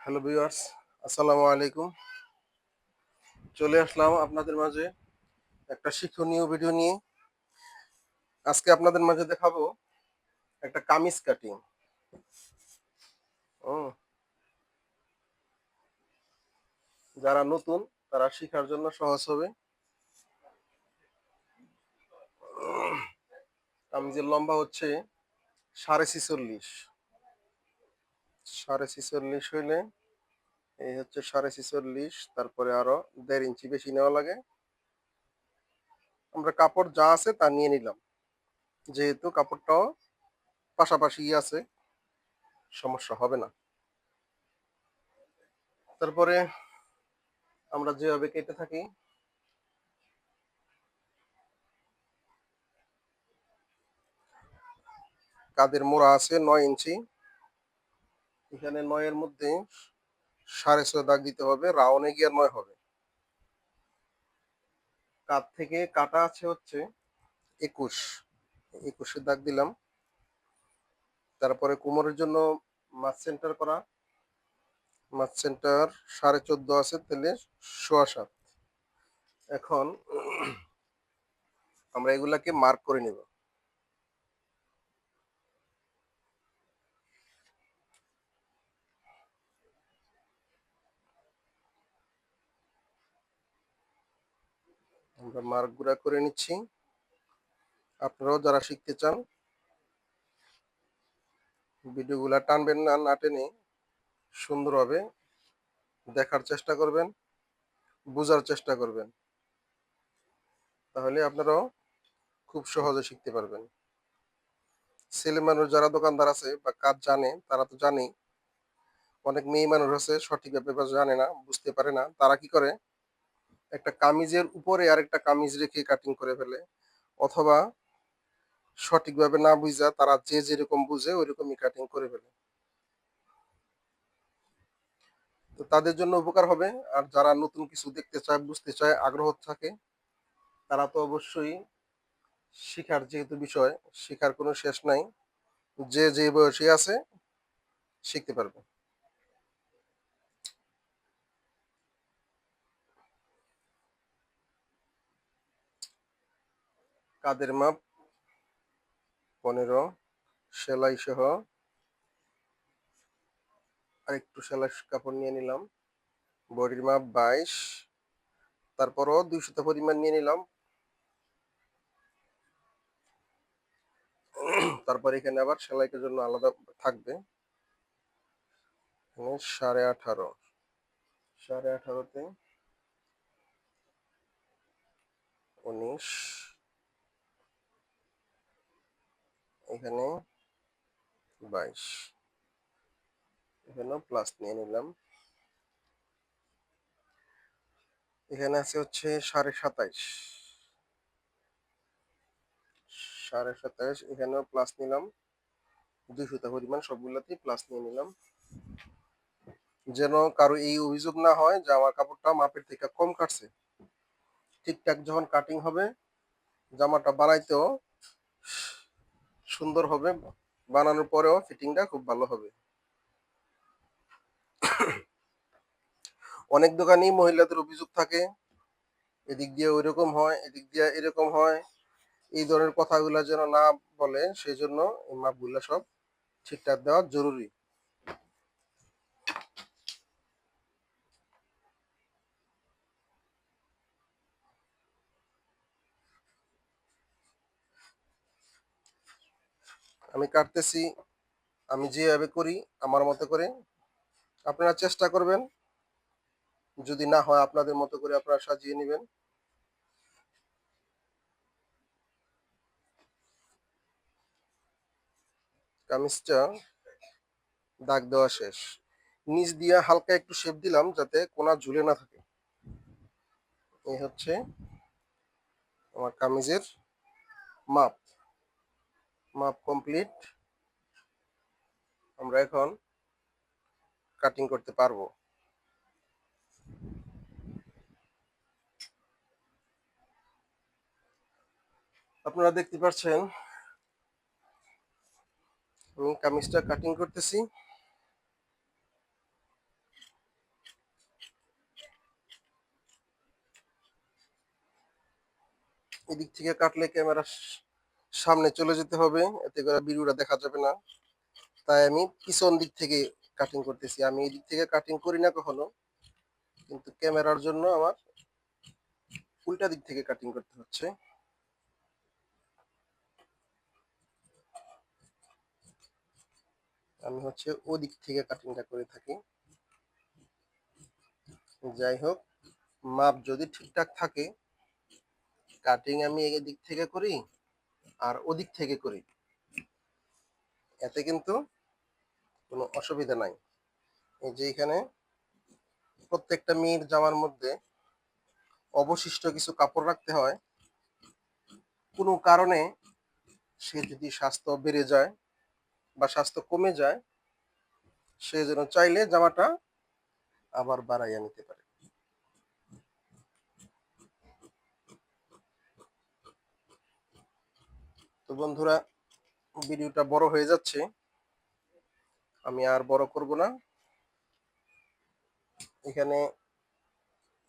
Hello viewers আসসালামু আলাইকুম চলে আসলাম আপনাদের মাঝে একটা শিক্ষণীয় ভিডিও নিয়ে। আজকে আপনাদের মাঝে দেখাবো একটা কামিজ কাটিং যারা নতুন, তারা শেখার জন্য সহজ হবে। কামিজের লম্বা হচ্ছে সাড়ে ছিচল্লিশ। সাড়ে ছিচল্লিশ হইলে, এই হচ্ছে সাড়ে ছিচল্লিশ, তারপরে আরও দেড় ইঞ্চি বেশি নেওয়া লাগে। আমরা কাপড় যা আছে তা নিয়ে নিলাম। যেহেতু কাপড়টাও পাশাপাশি আছে, সমস্যা হবে না। তারপরে আমরা যেভাবে কেটে থাকি, কাদের মোড়া আছে নয় ইঞ্চি এখানে নয়ের মধ্যে সাড়ে ছয় দাগ দিতে হবে, রাউনে গিয়ে নয় হবে। কাত থেকে কাটা আছে হচ্ছে একুশ। একুশের দাগ দিলাম। তারপরে কোমরের জন্য মাছ সেন্টার করা। মাছ সেন্টার সাড়ে চোদ্দ আছে, তাহলে সোয়া সাত। এখন আমরা এগুলাকে মার্ক করে নেব। আমরা মার্ক গুঁড়া করে নিচ্ছি। আপনারাও যারা শিখতে চান, ভিডিওগুলা টানবেন না না টেনে সুন্দরভাবে দেখার চেষ্টা করবেন, বোঝার চেষ্টা করবেন। তাহলে আপনারাও খুব সহজে শিখতে পারবেন। ছেলে মানুষ যারা দোকানদার আছে বা কাজ জানে, তারা তো জানেই। অনেক মেয়ে মানুষ আছে সঠিকভাবে জানে না, বুঝতে পারে না। তারা কি করে? একটা কামিজের উপরে আরেকটা কামিজ রেখে কাটিং করে ফেলে। অথবা সঠিকভাবে না বুঝা, তারা যে যেরকম বুঝে, ওইরকমই কাটিং করে ফেলে। তো তাদের জন্য উপকার হবে। আর যারা নতুন কিছু দেখতে চায়, বুঝতে চায়, আগ্রহ থাকে, তারা তো অবশ্যই শিখার যেহেতু বিষয়, শিখার কোনো শেষ নাই। যে যে বয়সে আছে, শিখতে পারবে। কাদের মাপ? পনেরো। সেলাই সহ। আর একটু সেলাই কাপড় নিয়ে নিলাম। বডির মাপ বাইশ। তারপরও দুইশত পরিমাণ নিয়ে নিলাম। তারপর এখানে আবার সেলাইটার জন্য আলাদা থাকবে। সাড়ে আঠারো। সাড়ে আঠারোতে উনিশ। এখানে বাইশ। এখানেও প্লাস নিয়ে নিলাম। এখানে আছে হচ্ছে সাড়ে সাতাইশ। সাড়ে সাতাইশ, এখানেও প্লাস নিলাম। দুই সুতা পরিমাণ সবগুলোতেই প্লাস নিয়ে নিলাম। যেন কারও এই অভিযোগ না হয় যে আমার কাপড়টা মাপের থেকে কম কাটছে। ঠিকঠাক যখন কাটিং হবে, জামাটা বানাইতেও সুন্দর হবে, বানানোর পরেও ফিটিংটা খুব ভালো হবে। অনেক দোকানেই মহিলাদের অভিযোগ থাকে, এদিক দিয়ে ওই রকম হয়, এদিক দিয়ে এরকম হয়, এই ধরনের কথাগুলো যেন না বলে সেই জন্য এই মাপগুলো সব ঠিকঠাক দেওয়া জরুরি। আমি কাটতেছি, আমি যেভাবে করি, আমার মতো করে আপনারা চেষ্টা করবেন। যদি না হয় আপনাদের মতো করে আপনারা সাজিয়ে নেবেন। কামিজটা দাগ দেওয়া শেষ। নিচ দিয়ে হালকা একটু শেপ দিলাম যাতে কোনা ঝুলে না থাকে। এই হচ্ছে আমার কামিজের মাপ। মাপ কমপ্লিট আমরা এখন কাটিং করতে পারব। আপনারা দেখতে পাচ্ছেন, আমি কামিজটা কাটিং করতেছি। এদিক থেকে কাটলে ক্যামেরা সামনে চলে যেতে হবে, এতে করে ভিডিওটা দেখা যাবে না। তাই আমি পিছন দিক থেকে কাটিং করতেছি। আমি এদিক থেকে কাটিং করি না কখনো, কিন্তু ক্যামেরার জন্য আমার উল্টা দিক থেকে কাটিং করতে হচ্ছে। আমি হচ্ছে ওদিক থেকে কাটিংটা করে থাকি। যাই হোক, মাপ যদি ঠিকঠাক থাকে কাটিং আমি এদিক থেকে করি আর ওদিক থেকে করি। এতে কিন্তু কোনো অসুবিধা নাই। এই যে এখানে প্রত্যেকটা মেয়ের জামার মধ্যে অবশিষ্ট কিছু কাপড় রাখতে হয়। কোনো কারণে সে যদি স্বাস্থ্য বেড়ে যায় বা স্বাস্থ্য কমে যায়, সে যেন চাইলে জামাটা আবার বাড়াইয়া নিতে পারে। তো বন্ধুরা, ভিডিওটা বড় হয়ে যাচ্ছে। আমি আর বড় করব না। এখানে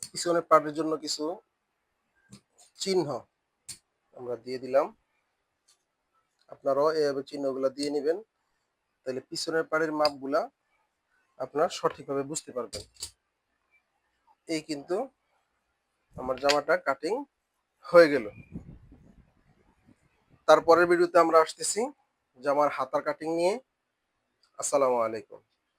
পিছনের পার্টের জন্য কিছু চিহ্ন আমরা দিয়ে দিলাম। আপনারাও এইভাবে চিহ্নগুলো দিয়ে নেবেন। তাহলে পিছনের পাড়ের মাপগুলা আপনার সঠিকভাবে বুঝতে পারবেন। এই কিন্তু আমার জামাটা কাটিং হয়ে গেল। তারপরের ভিডিওতে আমরা আসতেছি যে আমার হাতার কাটিং নিয়ে। আসসালামু আলাইকুম।